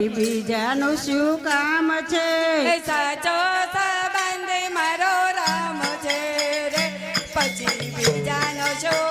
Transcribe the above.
બીજાનું શું કામ છે? સાચો સંબંધ મારો રામ છે રે. પછી બીજાનો શું